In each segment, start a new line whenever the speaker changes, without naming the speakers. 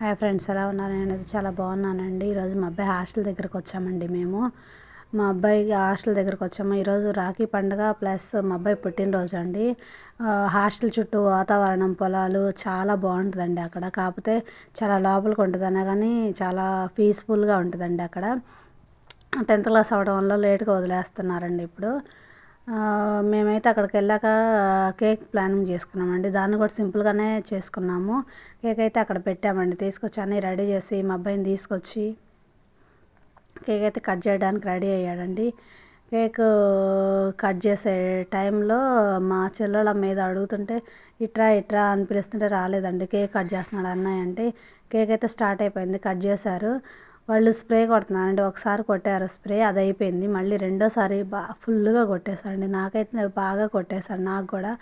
Hi friends ఎలా ఉన్నారు? అనేది చాలా బాగున్నానండి. ఈరోజు మా అబ్బాయి హాస్టల్ దగ్గరకు వచ్చామండి మేము. మా అబ్బాయి హాస్టల్ దగ్గరకు వచ్చాము. ఈరోజు రాఖీ పండుగ ప్లస్ మా అబ్బాయి పుట్టినరోజు అండి. హాస్టల్ చుట్టూ వాతావరణం పొలాలు చాలా బాగుంటుందండి అక్కడ. కాకపోతే చాలా లోపలికి ఉంటుంది అనే కానీ చాలా పీస్ఫుల్గా ఉంటుందండి అక్కడ. టెన్త్ క్లాస్ అవడం వల్ల లేట్గా వదిలేస్తున్నారండి ఇప్పుడు. మేమైతే అక్కడికి వెళ్ళాక కేక్ ప్లానింగ్ చేసుకున్నామండి. దాన్ని కూడా సింపుల్గానే చేసుకున్నాము. కేక్ అయితే అక్కడ పెట్టామండి. తీసుకొచ్చి అన్నీ రెడీ చేసి మా అబ్బాయిని తీసుకొచ్చి కేక్ అయితే కట్ చేయడానికి రెడీ అయ్యాడండి. కేక్ కట్ చేసే టైంలో మా చెల్లెళ్ళ మీద అడుగుతుంటే ఇట్రా ఇట్రా అని పిలుస్తుంటే రాలేదండి. కేక్ కట్ చేస్తున్నాడు అన్నయ్య అంటే కేక్ అయితే స్టార్ట్ అయిపోయింది. కట్ చేశారు. వాళ్ళు స్ప్రే కొడుతున్నారండి. ఒకసారి కొట్టారు స్ప్రే అది అయిపోయింది మళ్ళీ రెండోసారి బాగా ఫుల్గా కొట్టేశారండి. నాకైతే బాగా కొట్టేశారు నాకు కూడా.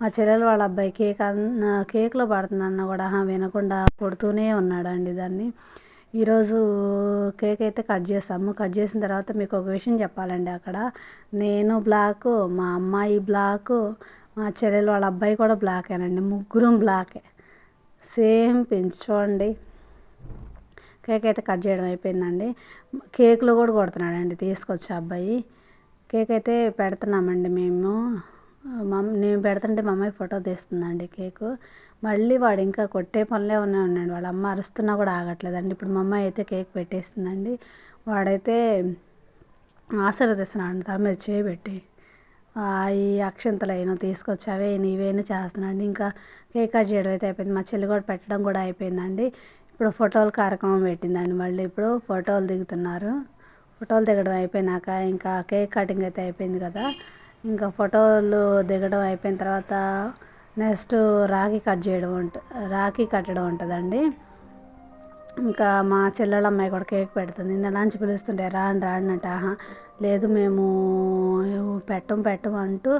మా చెల్లెలు వాళ్ళ అబ్బాయి కేక్ అన్న కేక్లో పడుతుందన్న కూడా వినకుండా కొడుతూనే ఉన్నాడండి దాన్ని ఈరోజు కేక్ అయితే కట్ చేసాము. కట్ చేసిన తర్వాత మీకు ఒక విషయం చెప్పాలండి అక్కడ. నేను బ్లాక్ మా అమ్మాయి బ్లాక్ మా చెల్లెలు వాళ్ళ అబ్బాయి కూడా బ్లాకేనండి. ముగ్గురం బ్లాకే. సేమ్ పెంచుకోండి. కేక్ అయితే కట్ చేయడం అయిపోయిందండి. కేక్లో కూడా కొడుతున్నాడండి తీసుకొచ్చి అబ్బాయి. కేక్ అయితే పెడుతున్నామండి మేము. మమ్ నేను పెడుతుంటే మా అమ్మాయి ఫోటో తీస్తుందండి కేకు. మళ్ళీ వాడు ఇంకా కొట్టే పనులే ఉన్నాయి ఉన్నాడు వాళ్ళ అమ్మ అరుస్తున్నా కూడా ఆగట్లేదండి. ఇప్పుడు మా అమ్మాయి అయితే కేక్ పెట్టేస్తుందండి వాడైతే ఆశీర్వదిస్తున్నాడు తల మీద చేయబెట్టి ఈ అక్షంతలు అయినా తీసుకొచ్చి అవే నీవేనా చేస్తున్నాడు ఇంకా కేక్ కట్ చేయడం అయితే అయిపోయింది. మా చెల్లి కూడా పెట్టడం కూడా అయిపోయిందండి. ఇప్పుడు ఫోటోలు కార్యక్రమం పెట్టిందండి. మళ్ళీ ఇప్పుడు ఫోటోలు దిగుతున్నారు. ఫోటోలు దిగడం అయిపోయినాక ఇంకా కేక్ కటింగ్ అయితే అయిపోయింది కదా. ఇంకా ఫోటోలు దిగడం అయిపోయిన తర్వాత నెక్స్ట్ రాఖీ కట్ చేయడం ఉంటుంది రాఖీ కట్టడం ఉంటుందండి. ఇంకా మా చెల్లెళ్ళ అమ్మాయి కూడా కేక్ పెడుతుంది. ఇంత లంచ్ పిలుస్తుంటే రాండి రాండి అంటే. ఆహా లేదు మేము పెట్టం పెట్టం అంటూ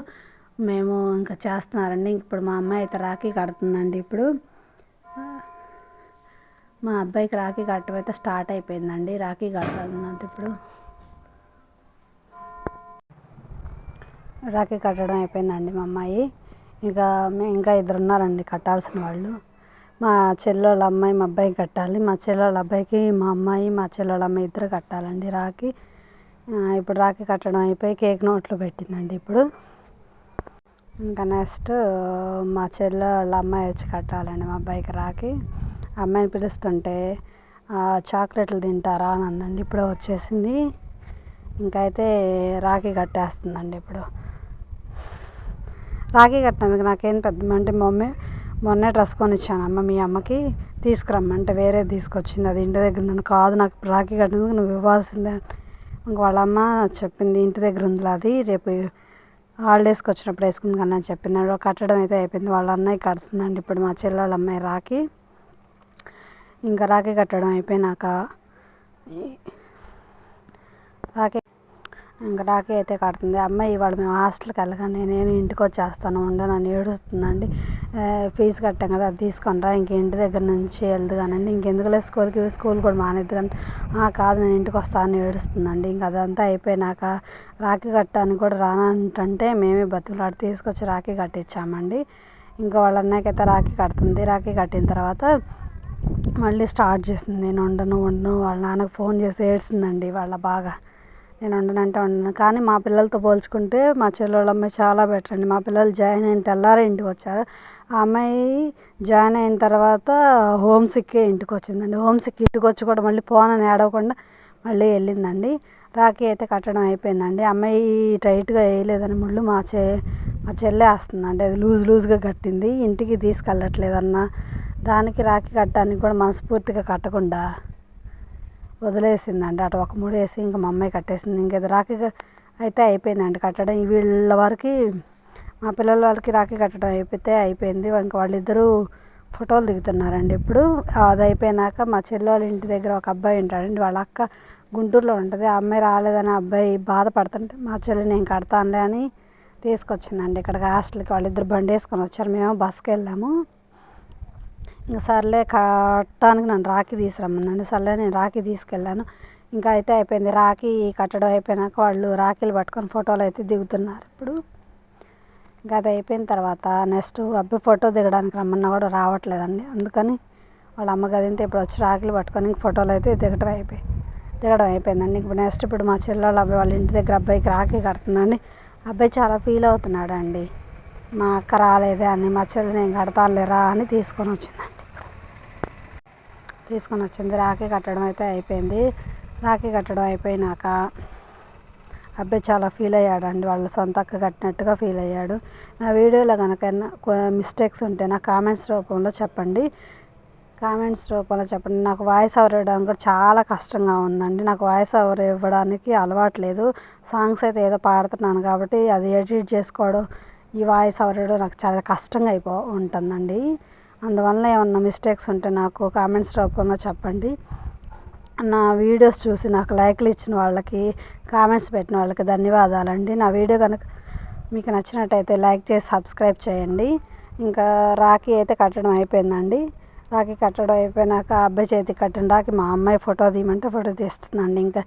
మేము ఇంకా చేస్తున్నారండి. ఇప్పుడు మా అమ్మాయి అయితే రాఖీ కడుతుందండి ఇప్పుడు. మా అబ్బాయికి రాఖీ కట్టడం అయితే స్టార్ట్ అయిపోయిందండి. రాఖీ కడుతుందంటే ఇప్పుడు. రాఖీ కట్టడం అయిపోయిందండి మా అమ్మాయి. ఇంకా ఇంకా ఇద్దరు ఉన్నారండి కట్టాల్సిన వాళ్ళు. మా చెల్లెళ్ళ అమ్మాయి మా అబ్బాయికి కట్టాలి. మా చెల్లెళ్ళ అబ్బాయికి మా అమ్మాయి మా చెల్లెళ్ళ అమ్మాయి ఇద్దరు కట్టాలండి రాఖీ. ఇప్పుడు రాఖీ కట్టడం అయిపోయి కేక్ నోట్లో పెట్టిందండి ఇప్పుడు. ఇంకా నెక్స్ట్ మా చెల్లెళ్ళ అమ్మాయి వచ్చి కట్టాలండి మా అబ్బాయికి రాఖీ. అమ్మాయిని పిలుస్తుంటే చాక్లెట్లు తింటారా? అని అందండి. ఇప్పుడు వచ్చేసింది. ఇంకా అయితే రాఖీ కట్టేస్తుందండి ఇప్పుడు. రాఖీ కట్టినందుకు నాకేం పెద్ద అంటే మమ్మీ మొన్నే డ్రెస్ కొనిచ్చాను అమ్మ మీ అమ్మకి తీసుకురమ్మంటే వేరే తీసుకొచ్చింది. అది ఇంటి దగ్గర ఉందని కాదు నాకు రాఖీ కట్టినందుకు నువ్వు ఇవ్వాల్సిందే ఇంక వాళ్ళ అమ్మ చెప్పింది ఇంటి దగ్గర ఉంది అది రేపు హాలిడేస్కి వచ్చినప్పుడు వేసుకుంది కానీ అని చెప్పింది. కట్టడం అయితే అయిపోయింది. వాళ్ళ అన్నయ్య కడుతుందండి ఇప్పుడు మా చెల్లెళ్ళ అమ్మాయి రాఖీ. ఇంకా రాఖీ కట్టడం అయిపోయినాక రాఖీ ఇంకా రాఖీ అయితే కడుతుంది. అమ్మాయి ఇవాళ మేము హాస్టల్కి వెళ్ళగానే నేను ఇంటికి వచ్చేస్తాను ఉండనని ఏడుస్తుందండి. ఫీజు కట్టాం కదా అది తీసుకొని రా ఇంక ఇంటి దగ్గర నుంచి వెళ్దు కానండి ఇంకెందుకులే స్కూల్కి స్కూల్ కూడా మానేద్దు కానీ "ఆ, కాదు నేను ఇంటికి వస్తాను ఏడుస్తుందండి. ఇంకా అదంతా అయిపోయినాక రాఖీ కట్టడానికి కూడా రానంటే మేమే బతుకులాడి తీసుకొచ్చి రాఖీ కట్టించామండి. ఇంకా వాళ్ళ అన్నయ్యకైతే రాఖీ కడుతుంది. రాఖీ కట్టిన తర్వాత మళ్ళీ స్టార్ట్ చేసింది. నేను ఉండను ఉండను వాళ్ళ నాన్నకు ఫోన్ చేసి ఏడ్చిందండి వాళ్ళ బాగా. నేను ఉండనంటే ఉండను కానీ మా పిల్లలతో పోల్చుకుంటే మా చెల్లెళ్ళ అమ్మాయి చాలా బెటర్ అండి. మా పిల్లలు జాయిన్ అయిన తెల్లారే ఇంటికి వచ్చారు. ఆ అమ్మాయి జాయిన్ అయిన తర్వాత హోమ్ సిక్కే ఇంటికి వచ్చిందండి. హోమ్ సిక్ ఇంటికి వచ్చి కూడా మళ్ళీ పోనని ఏడవకుండా మళ్ళీ వెళ్ళిందండి. రాఖీ అయితే కట్టడం అయిపోయిందండి. అమ్మాయి టైట్గా వేయలేదని ముళ్ళు మా చె మా చెల్లె వేస్తుందండి. అది లూజ్ లూజ్గా కట్టింది. ఇంటికి తీసుకెళ్ళట్లేదన్న దానికి రాఖీ కట్టడానికి కూడా మనస్ఫూర్తిగా కట్టకుండా వదిలేసిందండి. అటు ఒక మూడు వేసి ఇంకా మా అమ్మాయి కట్టేసింది. ఇంక ఇది రాఖీ అయితే అయిపోయిందండి కట్టడం. వీళ్ళ వరకు మా పిల్లల వాళ్ళకి రాఖీ కట్టడం అయిపోతే అయిపోయింది. ఇంకా వాళ్ళిద్దరూ ఫోటోలు దిగుతున్నారండి ఇప్పుడు. అది అయిపోయినాక మా చెల్లెళ్ళ ఇంటి దగ్గర ఒక అబ్బాయి ఉంటాడండి. వాళ్ళ అక్క గుంటూరులో ఉంటుంది. ఆ అమ్మాయి రాలేదని అబ్బాయి బాధపడుతుంటే మా చెల్లి నేను కడతానులే అని తీసుకొచ్చిందండి. ఇక్కడికి హాస్టల్కి వాళ్ళిద్దరు బండి వేసుకొని వచ్చారు. మేము బస్కి వెళ్ళాము. ఇంకా సర్లే కట్టడానికి నన్ను రాఖీ తీసుకురమ్మన్నాను సర్లే నేను రాఖీ తీసుకెళ్ళాను. ఇంకా అయితే అయిపోయింది. రాఖీ కట్టడం అయిపోయినాక వాళ్ళు రాఖీలు పట్టుకొని ఫోటోలు అయితే దిగుతున్నారు ఇప్పుడు. ఇంకా అది అయిపోయిన తర్వాత నెక్స్ట్ అబ్బాయి ఫోటో దిగడానికి రమ్మన్నా కూడా రావట్లేదండి. అందుకని వాళ్ళ అమ్మ గదింటే ఇప్పుడు వచ్చి రాఖీలు పట్టుకొని ఇంక ఫోటోలు అయితే దిగడం అయిపోయి దిగడం అయిపోయిందండి. ఇప్పుడు నెక్స్ట్ ఇప్పుడు మా చెల్లెళ్ళ అబ్బాయి వాళ్ళ ఇంటి దగ్గర అబ్బాయికి రాఖీ కడుతుందండి అబ్బాయి చాలా ఫీల్ అవుతున్నాడు అండి మా అక్క రాలేదే అని మా చెల్లి నేను కడతానులేరా అని తీసుకొని వచ్చిందండి తీసుకొని వచ్చింది. రాఖీ కట్టడం అయితే అయిపోయింది. రాఖీ కట్టడం అయిపోయినాక అబ్బాయి చాలా ఫీల్ అయ్యాడండి. వాళ్ళ సొంత అక్క కట్టినట్టుగా ఫీల్ అయ్యాడు. నా వీడియోలో కనుక మిస్టేక్స్ ఉంటే నా కామెంట్స్ రూపంలో చెప్పండి. కామెంట్స్ రూపంలో చెప్పండి. నాకు వాయిస్ ఓవర్ ఇవ్వడానికి కూడా చాలా కష్టంగా ఉందండి. నాకు వాయిస్ ఓవర్ ఇవ్వడానికి అలవాట్లేదు సాంగ్స్ అయితే ఏదో పాడుతున్నాను కాబట్టి అది ఎడిట్ చేసుకోవడం ఈ వాయిస్ ఓవర్ ఇవ్వడం నాకు చాలా కష్టంగా అయిపో ఉంటుందండి. అందువల్ల ఏమన్నా మిస్టేక్స్ ఉంటే నాకు కామెంట్స్ రూపంలో చెప్పండి. నా వీడియోస్ చూసి నాకు లైక్లు ఇచ్చిన వాళ్ళకి కామెంట్స్ పెట్టిన వాళ్ళకి ధన్యవాదాలండి. నా వీడియో కనుక మీకు నచ్చినట్టయితే లైక్ చేసి సబ్స్క్రైబ్ చేయండి. ఇంకా రాఖీ అయితే కట్టడం అయిపోయిందండి. రాఖీ కట్టడం అయిపోయినాక అబ్బాయి చేతికి కట్టిన రాఖీ మా అమ్మాయి ఫోటో తీయమంటే ఫోటో తీస్తుందండి. ఇంకా